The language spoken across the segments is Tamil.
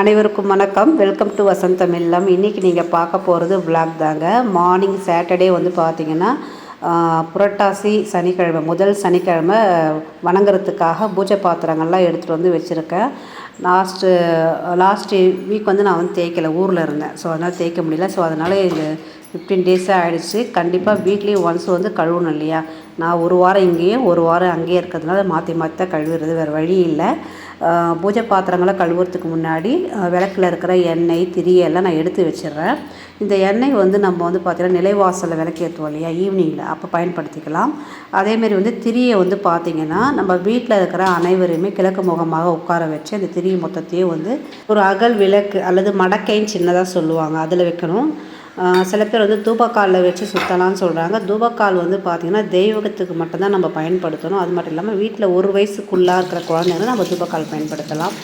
அனைவருக்கும் வணக்கம். வெல்கம் டு வசந்தம் இல்லம் இன்றைக்கி நீங்கள் பார்க்க போகிறது விளாக் தாங்க. மார்னிங் சாட்டர்டே வந்து பார்த்தீங்கன்னா புரட்டாசி சனிக்கிழமை முதல் சனிக்கிழமை வணங்குறதுக்காக பூஜை பாத்திரங்கள்லாம் எடுத்துகிட்டு வந்து வச்சுருக்கேன். லாஸ்ட்டு லாஸ்ட்டு வீக் வந்து நான் வந்து தேய்க்கலை ஊரில் இருந்தேன். ஸோ அதனால் தேய்க்க முடியல. ஸோ அதனால் இது ஃபிஃப்டீன் டேஸாக ஆகிடுச்சு கண்டிப்பாக வீக்லி ஒன்ஸ் வந்து கழுவணும் இல்லையா? நான் ஒரு வாரம் இங்கேயும் ஒரு வாரம் அங்கேயே இருக்கிறதுனால மாற்றி மாற்றி தான் கழுவுறது. வேறு வழி இல்லை. பூஜை பாத்திரங்களை கழுவுறதுக்கு முன்னாடி விளக்கில் விளக்குல இருக்கிற எண்ணெய் திரியெல்லாம் நான் எடுத்து வச்சிடுறேன். இந்த எண்ணெய் வந்து நம்ம வந்து பார்த்திங்கன்னா நிலைவாசலில் விளக்கேற்றுவோம் இல்லையா? ஈவினிங்கில் அப்போ பயன்படுத்திக்கலாம். அதேமாரி வந்து திரியை வந்து பார்த்திங்கன்னா நம்ம வீட்டில் இருக்கிற அனைவரையுமே கிழக்கு முகமாக உட்கார வச்சு அந்த திரியை மொத்தத்தையும் வந்து ஒரு அகல் விளக்கு அல்லது மடக்கைன்னு சின்னதாக சொல்லுவாங்க. அதில் வைக்கணும். சில பேர் வந்து தூபக்காலில் வச்சு சுற்றலாம்னு சொல்கிறாங்க தூபக்கால் வந்து பார்த்திங்கன்னா தெய்வத்துக்கு மட்டும்தான் நம்ம பயன்படுத்தணும். அது மட்டும் இல்லாமல் வீட்டில் ஒரு வயசுக்குள்ளாக இருக்கிற குழந்தைங்க நம்ம தூபக்கால் பயன்படுத்தலாம்.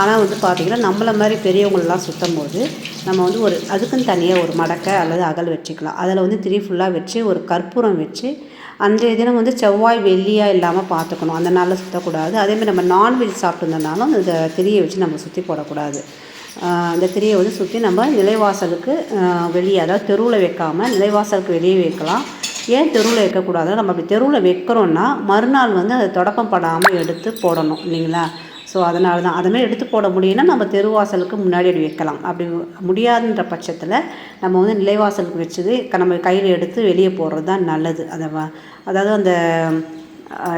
ஆனால் வந்து பார்த்திங்கன்னா நம்மள மாதிரி பெரியவங்களெலாம் சுற்றும் போது நம்ம வந்து ஒரு அதுக்குன்னு தனியாக ஒரு மடக்கை அல்லது அகல் வச்சுக்கலாம். அதில் வந்து திரி ஃபுல்லாக வச்சு ஒரு கற்பூரம் வச்சு அன்றைய தினம் வந்து செவ்வாய் வெள்ளியாக இல்லாமல் பார்த்துக்கணும் அந்த நாளில் சுற்றக்கூடாது அதேமாதிரி நம்ம நான்வெஜ் சாப்பிட்டுருந்தனாலும் அந்த திரியை வச்சு நம்ம சுற்றி போடக்கூடாது. அந்த திரியை வந்து சுற்றி நம்ம நிலைவாசலுக்கு வெளியே அதாவது தெருவில் வைக்காமல் நிலைவாசலுக்கு வெளியே வைக்கலாம். ஏன் தெருவில் வைக்கக்கூடாது நம்ம அப்படி தெருவில் வைக்கிறோன்னா மறுநாள் வந்து அதை தொடக்கம் படாமல் எடுத்து போடணும் இல்லைங்களா? ஸோ அதனால தான். அதுமாதிரி எடுத்து போட முடியும்னா நம்ம தெருவாசலுக்கு முன்னாடி அப்படி வைக்கலாம். அப்படி முடியாதுன்ற பட்சத்தில் நம்ம வந்து நிலைவாசலுக்கு வச்சது நம்ம கையில் எடுத்து வெளியே போடுறது தான் நல்லது. அதை வ- அதாவது அந்த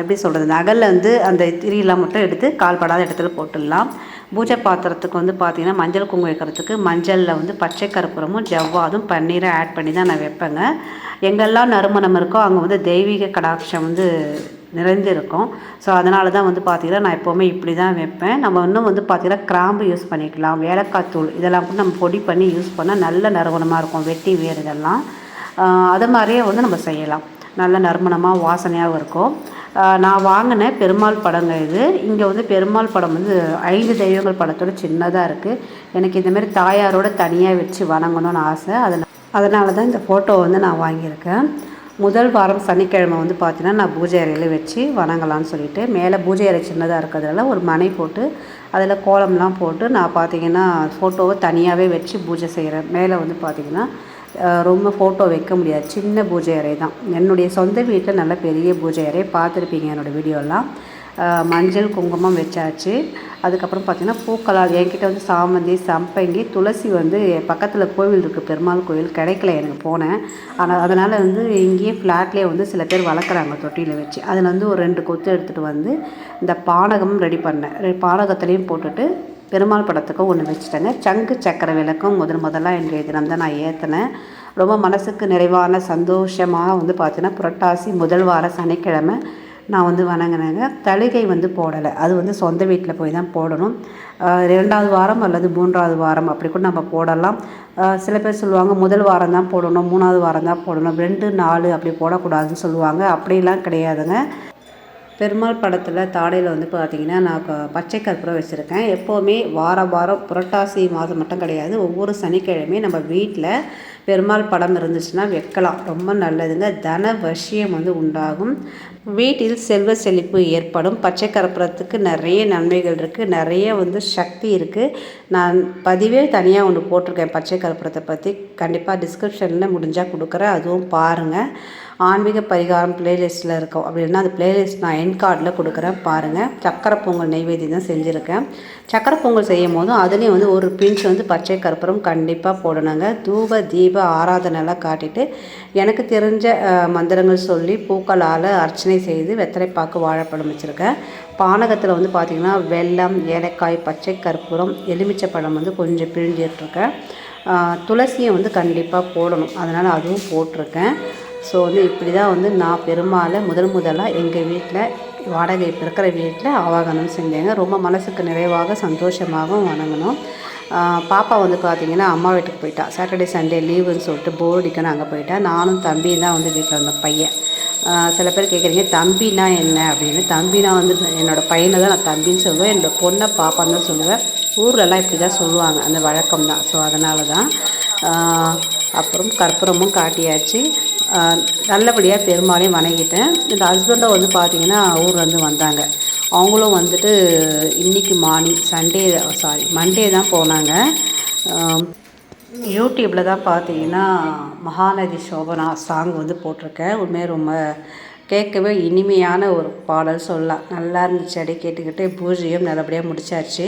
எப்படி சொல்கிறது நகலில் வந்து அந்த திரியெல்லாம் மட்டும் எடுத்து கால்படாத இடத்துல போட்டுடலாம். பூஜை பாத்திரத்துக்கு வந்து பார்த்திங்கன்னா மஞ்சள் குங்குமம் வைக்கிறதுக்கு மஞ்சளில் வந்து பச்சை கற்பூரமும் ஜவ்வாதும் பன்னீரை ஆட் பண்ணி தான் நான் வைப்பேங்க. எங்கெல்லாம் நறுமணம் இருக்கோ அங்கே வந்து தெய்வீக கடாட்சம் வந்து நிறைந்திருக்கும். ஸோ அதனால தான் வந்து பார்த்திங்கன்னா நான் எப்போவுமே இப்படி தான் வைப்பேன். நம்ம இன்னும் வந்து பார்த்திங்கன்னா கிராம்பு யூஸ் பண்ணிக்கலாம். ஏலக்காய் தூள் இதெல்லாம் கூட நம்ம பொடி பண்ணி யூஸ் பண்ணால் நல்ல நறுமணமாக இருக்கும். வெட்டி வேர் இதெல்லாம். அது மாதிரியே வந்து நம்ம செய்யலாம். நல்ல நறுமணமாக வாசனையாகவும் இருக்கும். நான் வாங்கின பெருமாள் படங்க இது. இங்கே வந்து பெருமாள் படம் வந்து ஐந்து தெய்வங்கள் படத்தோட சின்னதாக இருக்குது எனக்கு இந்தமாரி தாயாரோட தனியாக வச்சு வணங்கணும்னு ஆசை. அதனால் அதனால தான் இந்த ஃபோட்டோ வந்து நான் வாங்கியிருக்கேன். முதல் வாரம் சனிக்கிழமை வந்து பார்த்தீங்கன்னா நான் பூஜை அறையில் வச்சு வணங்கலாம்னு சொல்லிட்டு மேலே பூஜை அறை சின்னதாக இருக்கிறதுனால ஒரு மனை போட்டு அதில் கோலம்லாம் போட்டு நான் பார்த்தீங்கன்னா ஃபோட்டோவை தனியாகவே வச்சு பூஜை செய்கிறேன் மேலே வந்து பார்த்திங்கன்னா ரொம்ப ஃபோட்டோ வைக்க முடியாது. சின்ன பூஜை அறை தான். என்னுடைய சொந்த வீட்டில் நல்ல பெரிய பூஜை அறை பார்த்துருப்பீங்க என்னோடய வீடியோலாம் மஞ்சள் குங்குமம் வச்சாச்சு. அதுக்கப்புறம் பார்த்திங்கன்னா பூக்களால் என்கிட்ட வந்து சாமந்தி சம்பங்கி துளசி வந்து பக்கத்தில் கோவில் இருக்குது பெருமாள் கோவில் கிடைக்கல எனக்கு போனேன். ஆனால் அதனால் வந்து இங்கேயே ஃப்ளாட்லேயே வந்து சில பேர் வளர்க்குறாங்க தொட்டியில் வச்சு. அதில் வந்து ஒரு ரெண்டு கொத்து எடுத்துகிட்டு வந்து இந்த பானகம் ரெடி பண்ணேன். பானகத்துலேயும் போட்டுட்டு பெருமாள் படத்துக்கும் ஒன்று வச்சுட்டேங்க. சங்கு சக்கரை விளக்கும் முதல் முதலாக இன்றைய தினம் தான் நான் ஏற்றினேன் ரொம்ப மனசுக்கு நிறைவான சந்தோஷமாக வந்து பார்த்தீங்கன்னா புரட்டாசி முதல் வார சனிக்கிழமை நான் வந்து வணங்கினேங்க. தழுகை வந்து போடலை. அது வந்து சொந்த வீட்டில் போய் தான் போடணும். ரெண்டாவது வாரம் அல்லது மூன்றாவது வாரம் அப்படி கூட நம்ம போடலாம். சில பேர் சொல்லுவாங்க முதல் வாரம் தான் போடணும் மூணாவது வாரம் தான் போடணும். ரெண்டு நாலு அப்படி போடக்கூடாதுன்னு சொல்லுவாங்க. அப்படிலாம் கிடையாதுங்க. பெருமாள் படத்தில் தாடையில் வந்து பார்த்திங்கன்னா நான் பச்சை கற்பூரம் வச்சுருக்கேன். எப்போவுமே வாரம் வாரம் புரட்டாசி மாதம் மட்டும் கிடையாது. ஒவ்வொரு சனிக்கிழமையும் நம்ம வீட்டில் பெருமாள் படம் இருந்துச்சுன்னா வைக்கலாம் ரொம்ப நல்லதுங்க. தன வசியம் வந்து உண்டாகும். வீட்டில் செல்வ செழிப்பு ஏற்படும். பச்சை கற்பூரத்துக்கு நிறைய நன்மைகள் இருக்குது நிறைய வந்து சக்தி இருக்குது நான் பதிவே தனியாக ஒன்று போட்டிருக்கேன் பச்சை கற்பூரத்தை பற்றி கண்டிப்பாக டிஸ்கிரிப்ஷனில் முடிஞ்சால் கொடுக்குறேன். அதுவும் பாருங்கள் ஆன்மீக பரிகாரம் பிளேலிஸ்ட்டில் இருக்கும். அப்படின்னா அந்த பிளேலிஸ்ட் நான் என் கார்டில் கொடுக்குறேன். பாருங்கள் சக்கரை பொங்கல் நெய்வேதி தான் செஞ்சுருக்கேன். சக்கரை பொங்கல் செய்யும் போதும் அதுலேயும் வந்து ஒரு பிஞ்ச் வந்து பச்சை கற்பூரம் கண்டிப்பாக போடணுங்க. தூப தீப ஆராதனைலாம் காட்டிட்டு எனக்கு தெரிஞ்ச மந்திரங்கள் சொல்லி பூக்களால் அர்ச்சனை செய்து வெத்தலைப்பாக்கு வாழைப்பழம் வச்சுருக்கேன். பானகத்தில் வந்து பார்த்திங்கன்னா வெல்லம் ஏலக்காய் பச்சை கற்பூரம் எலுமிச்சை பழம் வந்து கொஞ்சம் பிழிஞ்சிட்ருக்கேன் துளசியை வந்து கண்டிப்பாக போடணும். அதனால் அதுவும் போட்டிருக்கேன். ஸோ வந்து இப்படி தான் வந்து நான் பெரும்பாலும் முதல் முதலாக எங்கள் வீட்டில் வாடகை இப்போ இருக்கிற வீட்டில் ஆவாகனம் செஞ்சேங்க. ரொம்ப மனசுக்கு நிறைவாக சந்தோஷமாகவும் வணங்கணும். பாப்பா வந்து பார்த்தீங்கன்னா அம்மா வீட்டுக்கு போயிட்டா. சாட்டர்டே சண்டே லீவுன்னு சொல்லிட்டு போர்டிக்குன்னு அங்கே போயிட்டா. நானும் தம்பியும் தான் வந்து வீட்டில் இருந்த பையன். சில பேர் கேட்குறீங்க தம்பினா என்ன? அப்படின்னு. தம்பினா வந்து என்னோட பையனை தான் நான் தம்பின்னு சொல்லுவேன். என்னோட பொண்ணை பாப்பான்னு தான் சொல்லுவேன். ஊர்லலாம் இப்படி தான் சொல்லுவாங்க. அந்த வழக்கம் தான். ஸோ அதனால தான் அப்புறம் கற்பூரமும் காட்டியாச்சு. நல்லபடியாக பெருமாளையும் வணங்கிட்டேன். இந்த ஹஸ்பண்டை வந்து பார்த்திங்கன்னா ஊர்லேருந்து வந்தாங்க. அவங்களும் வந்துட்டு இன்றைக்கி மார்னிங் சண்டே சாரி மண்டே தான் போனாங்க. யூடியூப்பில் தான் பார்த்தீங்கன்னா மகாநதி சோபனா சாங் வந்து போட்டிருக்கேன். உண்மையாக ரொம்ப கேட்கவே இனிமையான ஒரு பாடல் சொல்லலாம். நல்லா இருந்துச்சு. அடி கேட்டுக்கிட்டு பூஜையும் நல்லபடியாக முடித்தாச்சு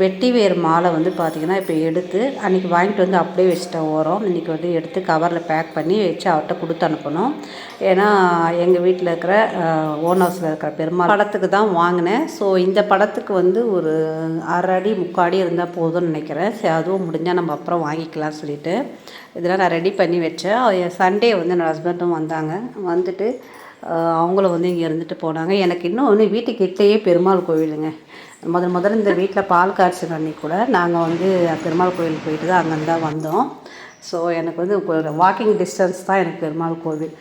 வெட்டி வேர் மாலை வந்து பார்த்திங்கன்னா இப்போ எடுத்து அன்றைக்கி வாங்கிட்டு வந்து அப்படியே வச்சுட்டேன் ஓரம். இன்றைக்கி வந்து எடுத்து கவரில் பேக் பண்ணி வச்சு அவர்கிட்ட கொடுத்து அனுப்பணும். ஏன்னா எங்கள் வீட்டில் இருக்கிற ஓன் ஹவுஸில் இருக்கிற பெருமாள் படத்துக்கு தான் வாங்கினேன். ஸோ இந்த படத்துக்கு வந்து ஒரு அரை அடி முக்காடி அடி இருந்தால் போதும்னு நினைக்கிறேன். சரி அதுவும் முடிஞ்சால் நம்ம அப்புறம் வாங்கிக்கலாம்னு சொல்லிட்டு இதெல்லாம் நான் ரெடி பண்ணி வச்சேன். சண்டே வந்து என்னோடய ஹஸ்பண்டும் வந்தாங்க. வந்துட்டு அவங்களும் வந்து இங்கே இருந்துட்டு போனாங்க. எனக்கு இன்னும் ஒன்று வீட்டுக்கிட்டேயே பெருமாள் கோவிலுங்க. முதல் முதல்ல இந்த வீட்டில் பால் காய்ச்சல் அன்னைக்கு கூட நாங்கள் வந்து பெருமாள் கோயிலுக்கு போயிட்டு தான் அங்கேருந்து தான் வந்தோம். ஸோ எனக்கு வந்து வாக்கிங் டிஸ்டன்ஸ் தான் எனக்கு பெருமாள் கோவில்.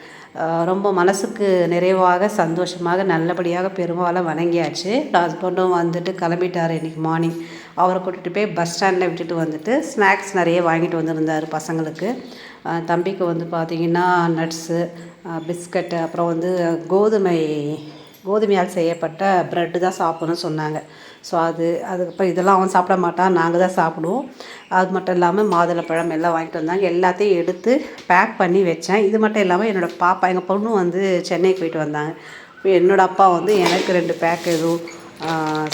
ரொம்ப மனசுக்கு நிறைவாக சந்தோஷமாக நல்லபடியாக பெருமாளை வணங்கியாச்சு. ஹஸ்பண்டும் வந்துட்டு கிளம்பிட்டார் இன்றைக்கி மார்னிங் அவரை கூட்டிகிட்டு போய் பஸ் ஸ்டாண்டில் விட்டுட்டு வந்துட்டு ஸ்நாக்ஸ் நிறைய வாங்கிட்டு வந்திருந்தார் பசங்களுக்கு. தம்பிக்கு வந்து பார்த்திங்கன்னா நட்ஸு பிஸ்கட்டு அப்புறம் வந்து கோதுமை கோதுமையால் செய்யப்பட்ட ப்ரெட்டு தான் சாப்பிடணும்னு சொன்னாங்க. ஸோ அது அதுக்கப்புறம் இதெல்லாம் அவன் சாப்பிட மாட்டான். நாங்கள் தான் சாப்பிடுவோம். அது மட்டும் இல்லாமல் மாதுளப்பழம் எல்லாம் வாங்கிட்டு வந்தாங்க. எல்லாத்தையும் எடுத்து பேக் பண்ணி வச்சேன். இது மட்டும் இல்லாமல் என்னோடய பாப்பா எங்கள் பொண்ணு வந்து சென்னைக்கு போயிட்டு வந்தாங்க. என்னோடய அப்பா வந்து எனக்கு ரெண்டு பேக் எதுவும்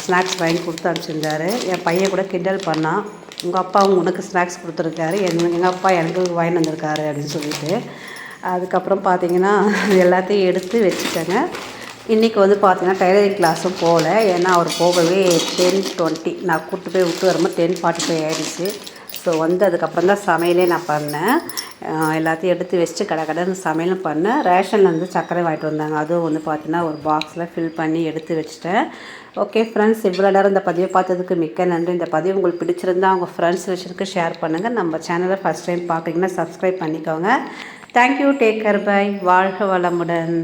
ஸ்நாக்ஸ் வாங்கி கொடுத்து அனுப்பிச்சிருந்தாரு. என் பையன் கூட கிண்டல் பண்ணான். உங்கள் அப்பா உனக்கு ஸ்நாக்ஸ் கொடுத்துருக்காரு. என் எங்கள் அப்பா எனக்கு வாங்கி வந்திருக்காரு அப்படின்னு சொல்லிட்டு. அதுக்கப்புறம் பார்த்தீங்கன்னா எல்லாத்தையும் எடுத்து வச்சுட்டேங்க. இன்றைக்கி வந்து பார்த்தீங்கன்னா டைலரிங் கிளாஸும் போகல ஏன்னா அவர் போகவே டென் டுவெண்ட்டி நான் கூப்பிட்டு போய் விட்டு வரும்போது டென் ஃபார்ட்டி ஃபைவ் ஆகிடுச்சு ஸோ வந்து அதுக்கப்புறம் தான் சமையலே நான் பண்ணேன். எல்லாத்தையும் எடுத்து வச்சுட்டு கடை கடை சமையலும் பண்ணேன். ரேஷனில் வந்து சர்க்கரை வாங்கிட்டு வந்தாங்க. அதுவும் வந்து பார்த்தீங்கன்னா ஒரு பாக்ஸில் ஃபில் பண்ணி எடுத்து வச்சுட்டேன். ஓகே ஃப்ரெண்ட்ஸ் இவ்வளோ நேரம் இந்த பதிவை பார்த்ததுக்கு மிக்க நன்றி. இந்த பதிவு உங்களுக்கு பிடிச்சிருந்தா அவங்க ஃப்ரெண்ட்ஸ் வச்சுருக்கு ஷேர் பண்ணுங்கள் நம்ம சேனலை ஃபஸ்ட் டைம் பார்க்குறீங்கன்னா சப்ஸ்கிரைப் பண்ணிக்கோங்க. Thank you take care bye வாழ்க வளமுடன்.